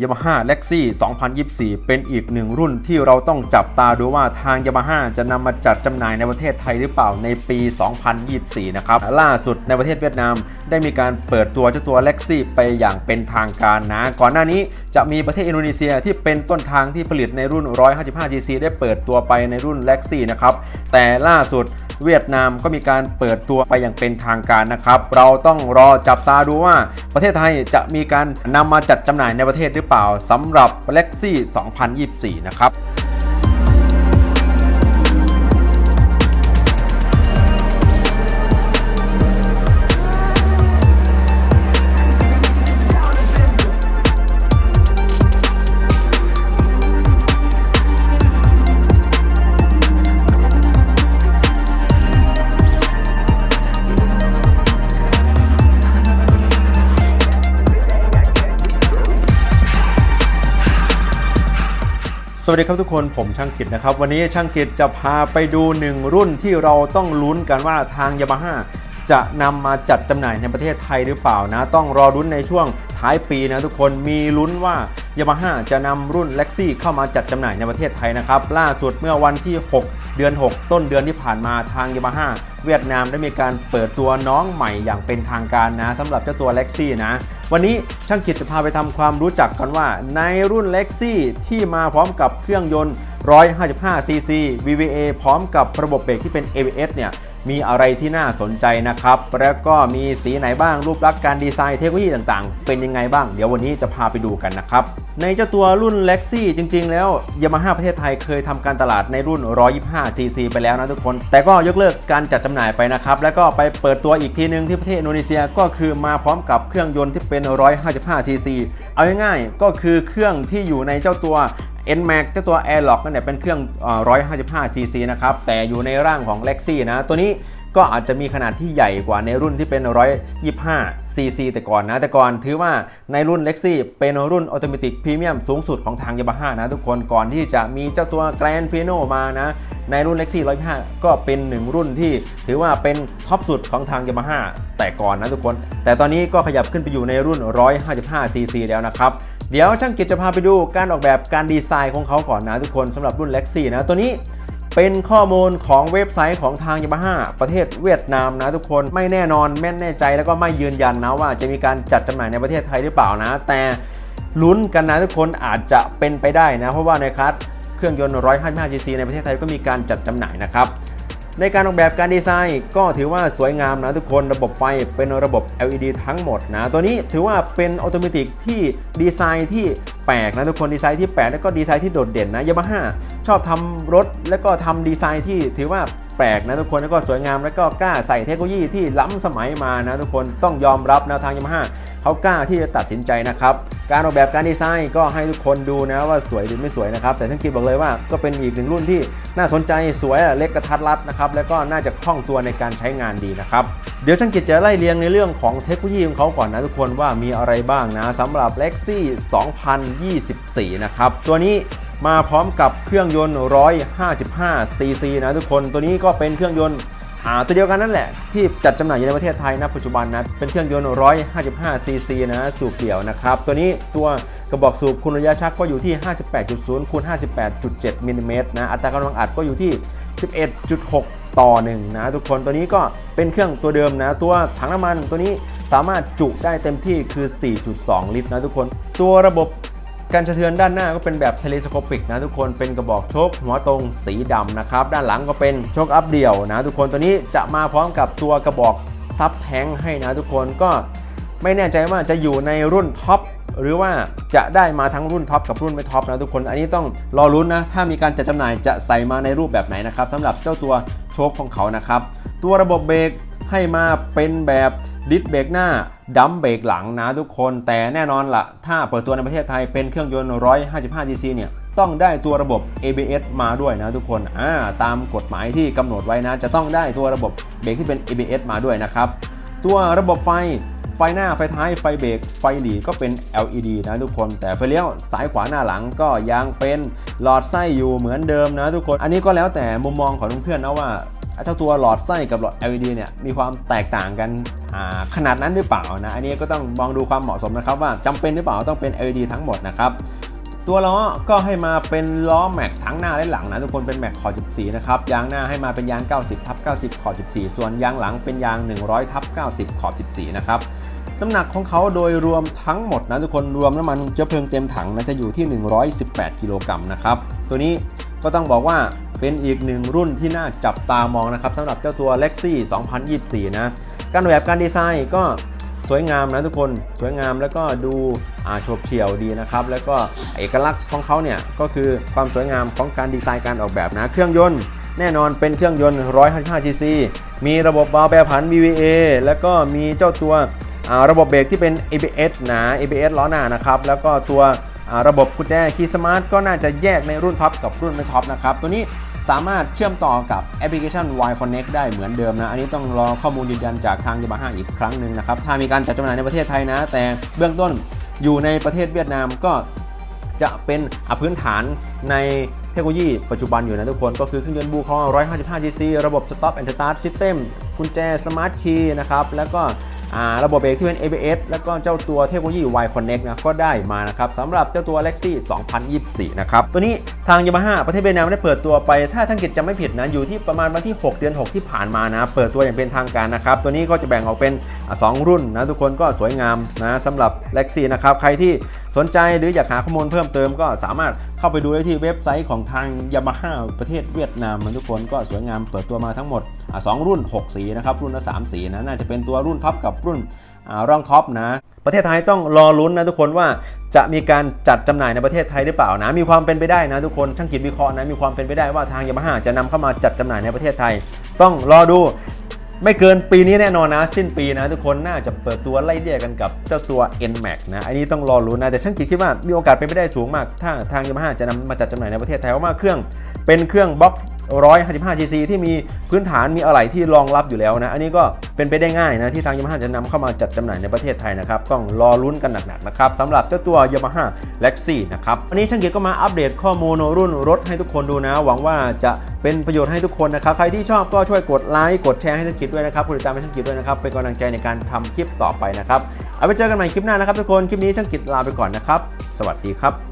Yamaha Lexi 2024 เป็นอีกหนึ่งรุ่นที่เราต้องจับตาดูว่าทาง Yamaha จะนำมาจัดจำหน่ายในประเทศไทยหรือเปล่าในปี 2024 นะครับ ล่าสุดในประเทศเวียดนามได้มีการเปิดตัวเจ้าตัว Lexi ไปอย่างเป็นทางการนะ ก่อนหน้านี้จะมีประเทศอินโดนีเซียที่เป็นต้นทางที่ผลิตในรุ่น 155cc ได้เปิดตัวไปในรุ่น Lexi นะครับ แต่ล่าสุด เวียดนามก็มีการเปิดตัวไปอย่างเป็นทางการนะครับ เราต้องรอจับตาดูว่าประเทศไทยจะมีการนำมาจัดจำหน่ายในประเทศหรือเปล่าสำหรับ Lexi 2024 นะครับ สวัสดีครับทุกคนผมช่างกิจนะครับ วันนี้ช่างกิจจะพาไปดูหนึ่งรุ่นที่เราต้องลุ้นกันว่าทางยามาฮ่า จะนำมาจัดจำหน่ายในประเทศไทยหรือเปล่านะ ต้องรอลุ้นในช่วงท้ายปีนะทุกคนมีลุ้นว่ายามาฮ่าจะนำรุ่น Lexi เข้ามาจัดจำหน่ายในประเทศไทยนะครับ ล่าสุดเมื่อวันที่ 6 เดือน 6 ต้นเดือนที่ผ่านมาทางยามาฮ่าเวียดนามได้มีการเปิดตัวน้องใหม่อย่างเป็นทางการนะสำหรับเจ้าตัว Lexi นะ วันนี้ช่างกิจจะพาไปทำความรู้จักกันว่า ในรุ่น Lexi ที่มาพร้อมกับเครื่องยนต์ 155cc VVA พร้อมกับระบบเบรกที่เป็น ABS เนี่ย มีอะไรที่น่าสนใจนะครับ แล้วก็มีสีไหนบ้างรูปลักษณ์การดีไซน์เทคโนโลยีต่างๆ เป็นยังไงบ้าง เดี๋ยววันนี้จะพาไปดูกันนะครับ ในเจ้าตัวรุ่น Lexi จริง ๆ แล้ว Yamaha ประเทศไทยเคยทำการตลาดในรุ่น 125cc ไปแล้วนะทุกคน แต่ก็ยกเลิกการจัดจำหน่ายไปนะครับ แล้วก็ไปเปิดตัวอีกทีนึงที่ประเทศอินโดนีเซียก็คือมาพร้อมกับเครื่องยนต์ที่เป็น 155cc เอาง่ายๆก็คือเครื่องที่อยู่ในเจ้าตัว NMAX เจ้าตัว Airlock นั่นเนี่ยเป็นเครื่อง 155cc นะครับ แต่อยู่ในร่างของ Lexi นะ ตัวนี้ก็อาจจะมีขนาดที่ใหญ่กว่าในรุ่นที่เป็น 125cc แต่ก่อนนะ แต่ก่อนถือว่าในรุ่น Lexi เป็นรุ่น Automatic Premium สูงสุดของทาง Yamaha นะทุกคนก่อนที่จะมีเจ้าตัว Grand Fino มานะ ในรุ่น Lexi 125 ก็เป็นหนึ่งรุ่นที่ถือว่าเป็นท็อปสุดของทาง Yamaha แต่ก่อนนะทุกคน แต่ตอนนี้ก็ขยับขึ้นไปอยู่ในรุ่น 155cc แล้วนะครับ เดี๋ยวช่างกิจจะพาไปดูการออกแบบการดีไซน์ของเขาก่อนนะทุกคนสำหรับรุ่น Lexi นะตัวนี้เป็นข้อมูลของเว็บไซต์ของทาง Yamaha ประเทศเวียดนามนะทุกคนไม่แน่นอนแม่นแน่ใจแล้วก็ไม่ยืนยันนะว่าจะมีการจัดจำหน่ายในประเทศไทยหรือเปล่านะ แต่ลุ้นกันนะทุกคนอาจจะเป็นไปได้นะ เพราะว่าในคัสเครื่องยนต์ 155cc ในประเทศไทยก็มีการจัดจำหน่ายนะครับ ในการออกแบบการดีไซน์ก็ถือว่าสวยงามนะทุกคนระบบไฟเป็นระบบ LED ทั้งหมดนะตัวนี้ถือว่าเป็นออโตเมติกที่ดีไซน์ที่แปลกนะทุกคนดีไซน์ที่แปลกแล้วก็ดีไซน์ที่โดดเด่นนะยามาฮ่าชอบทำรถแล้วก็ทำดีไซน์ที่ถือว่าแปลกนะทุกคนแล้วก็สวยงามแล้วก็กล้าใส่เทคโนโลยีที่ล้ำสมัยมานะทุกคนต้องยอมรับแนวทางยามาฮ่าเขากล้าที่จะตัดสินใจนะครับ การออกแบบการดีไซน์ก็ให้ทุกคนดูนะว่าสวยหรือไม่สวยนะครับแต่ทั้งกิจบอกเลยว่าก็เป็นอีกหนึ่งรุ่นที่น่าสนใจสวยเล็กกระทัดรัดนะครับแล้วก็น่าจะคล่องตัวในการใช้งานดีนะครับเดี๋ยวช่างกิจจะไล่เรียงในเรื่องของเทคโนโลยีของเขาก่อนนะทุกคนว่ามีอะไรบ้างนะสำหรับ Lexi 2024 นะครับตัวนี้มาพร้อมกับเครื่องยนต์ 155cc นะทุกคนตัวนี้ก็เป็นเครื่องยนต์ ตัวเดียวกันนั่นแหละ ที่จัดจำหน่ายอยู่ในประเทศไทยนะปัจจุบันนะ เป็นเครื่องยนต์ 155cc นะสูบเดี่ยวนะครับ ตัวนี้ตัวกระบอกสูบคุณระยะชักก็อยู่ที่ 58.0คูณ58.7มิลลิเมตรนะอัตรากำลังอัดก็อยู่ที่ 11.6 ต่อ1นะทุกคนตัวนี้ก็เป็นเครื่องตัวเดิมนะ ตัวถังน้ำมันตัวนี้สามารถจุได้เต็มที่คือ 4.2 ลิตรนะทุกคน ตัวระบบ การสะเทือนด้านหน้าก็เป็นแบบเทเลสโคปิกนะทุกคนเป็นกระบอกโชคหัวตรงสีดำนะครับด้านหลังก็เป็นโชคอัพเดี่ยวนะทุกคนตัวนี้จะมาพร้อมกับตัวกระบอกซับแทงให้นะทุกคนก็ไม่แน่ใจว่าจะอยู่ในรุ่นท็อป หรือว่าจะได้มาทั้งรุ่นท็อปกับรุ่นไม่ท็อปนะทุกคน อันนี้ต้องรอรุ้นนะ ถ้ามีการจัดจำหน่ายจะใส่มาในรูปแบบไหนนะครับสำหรับเจ้าตัวโชคของเขานะครับ ตัวระบบเบรกให้มาเป็นแบบดิสเบรกหน้าดัมเบรกหลังนะทุกคนแต่แน่นอนละถ้าเปิดตัวในประเทศไทยเป็นเครื่องยนต์ 155cc เนี่ยต้องได้ตัวระบบ ABS มาด้วยนะทุกคนอ่าตามกฎหมายที่กำหนดไว้นะ จะต้องได้ตัวระบบเบรกที่เป็น ABS มาด้วยนะครับ ตัวระบบไฟ ฟหน้าไฟท้ายไฟเบรกไฟหลีก็เป็น LED นะทุกคน แต่ไฟเลี้ยวสายขวาหน้าหลังก็ยังเป็นหลอดไส้อยู่เหมือนเดิมนะทุกคน อันนี้ก็แล้วแต่มุมมองของเพื่อนๆนะว่าเจ้าตัวหลอดไส้กับหลอด LED เนี่ยมีความแตกต่างกันขนาดนั้นหรือเปล่านะ อันนี้ก็ต้องมองดูความเหมาะสมนะครับว่าจำเป็นหรือเปล่าต้องเป็น LED ทั้งหมดนะครับ ตัวล้อก็ให้มาเป็นล้อแม็กทั้งหน้าและหลังนะทุกคนเป็นแม็กขอบ14นะครับยางหน้าให้มาเป็นยาง 90ทับ90 ขอบ14 ส่วนยางหลังเป็นยาง 100ทับ90 ขอบ14นะครับน้ำหนักของเขาโดยรวมทั้งหมดนะทุกคนรวมน้ำมันเชื้อเพลิงเต็มถังนะจะอยู่ที่ 118 กิโลกรัมนะครับตัวนี้ก็ต้องบอกว่าเป็นอีกหนึ่งรุ่นที่น่าจับตามองนะครับสำหรับเจ้าตัว Lexi 2024 นะการออกแบบการดีไซน์ก็สวยงามนะทุกคนสวยงามแล้วก็ดู โฉบเฉี่ยวดีนะครับ แล้วก็เอกลักษณ์ของเขาเนี่ยก็คือความสวยงามของการดีไซน์การออกแบบนะ เครื่องยนต์แน่นอนเป็นเครื่องยนต์ 155 cc มีระบบวาล์วแปรผัน VVA แล้วก็มีเจ้าตัวระบบเบรกที่เป็น ABS นะ ABS ล้อหน้านะครับ แล้วก็ตัวระบบกุญแจคีย์สมาร์ทก็น่าจะแยกในรุ่นท็อปกับรุ่นไม่ท็อปนะครับ ตัวนี้สามารถเชื่อมต่อกับแอปพลิเคชัน Y Connect ได้เหมือนเดิมนะ อันนี้ต้องรอข้อมูลยืนยันจากทางยามาฮ่าอีกครั้งหนึ่งนะครับ ถ้ามีการจัดจำหน่ายในประเทศไทยนะ แต่เบื้องต้น อยู่ในประเทศเวียดนามก็จะเป็นอพื้นฐานในเทคโนโลยีปัจจุบันอยู่นะทุกคน ก็คือเครื่องยนต์บูคอ155 cc ระบบ Stop and Start System กุญแจ Smart Key นะครับ แล้วก็ระบบเบรกที่เป็น ABS แล้วก็เจ้าตัวเทคโนโลยี Y Connect นะก็ได้มานะครับสำหรับเจ้าตัว Lexi 2024 นะครับ ตัวนี้ทาง Yamaha ประเทศเวียดนามได้เปิดตัวไป ถ้าท่านกิจจะไม่ผิดนะ อยู่ที่ประมาณวันที่ 6 เดือน 6 ที่ผ่านมานะ เปิดตัวอย่างเป็นทางการนะครับ ตัวนี้ก็จะแบ่งออกเป็น สองรุ่นนะทุกคนก็สวยงามนะสำหรับ Lexi นะครับใครที่สนใจหรืออยากหาข้อมูลเพิ่มเติมก็สามารถเข้าไปดูได้ที่เว็บไซต์ของทาง Yamaha ประเทศเวียดนามนะทุกคนก็สวยงามเปิดตัวมาทั้งหมดสองรุ่น 6 สีนะครับรุ่นละ3สีนะน่าจะเป็นตัวรุ่นท็อปกับรุ่นอ่ารองท็อปนะประเทศไทยต้องรอลุ้นนะทุกคนว่าจะมีการจัดจำหน่ายในประเทศไทยหรือเปล่านะ มีความเป็นไปได้นะทุกคนช่างกิจวิเคราะห์นะมีความเป็นไปได้ว่าทางยามาฮ่าจะนำเข้ามาจัดจำหน่ายในประเทศไทย ต้องรอดู ไม่เกินปีนี้แน่นอนนะ สิ้นปีนะทุกคนน่าจะเปิดตัวไล่เดี่ยกันกับเจ้าตัว NMAX นะอันนี้ต้องรอรู้นนะ แต่ช่างกิจคิดว่ามีโอกาสเป็นไปได้สูงมาก ถ้าทางยามาฮ่าจะนำมาจัดจำหน่ายในประเทศไทยเพราะว่าเครื่องเป็นเครื่องบล็อก 155 cc ที่มีพื้นฐานมีอะไหล่ที่รองรับอยู่แล้วนะ อันนี้ก็เป็นไปได้ง่ายนะ ที่ทางยามาฮ่าจะนำเข้ามาจัดจำหน่ายในประเทศไทยนะครับ ต้องรอลุ้นกันหนักๆนะครับสำหรับเจ้าตัว Yamaha Lexi นะครับ วันนี้ช่างเกียรก็มาอัปเดตข้อมูลรุ่นรถให้ทุกคนดูนะ หวังว่าจะเป็นประโยชน์ให้ทุกคนนะครับ ใครที่ชอบก็ช่วยกดไลค์กดแชร์ให้ช่างกิจด้วยนะครับกดติดตามให้ช่างกิจด้วยนะครับเป็นกำลังใจในการทำคลิปต่อไปนะครับเอาไปเจอกันใหม่คลิปหน้านะครับทุกคนคลิปนี้ช่างกิจลาไปก่อนนะครับ สวัสดีครับ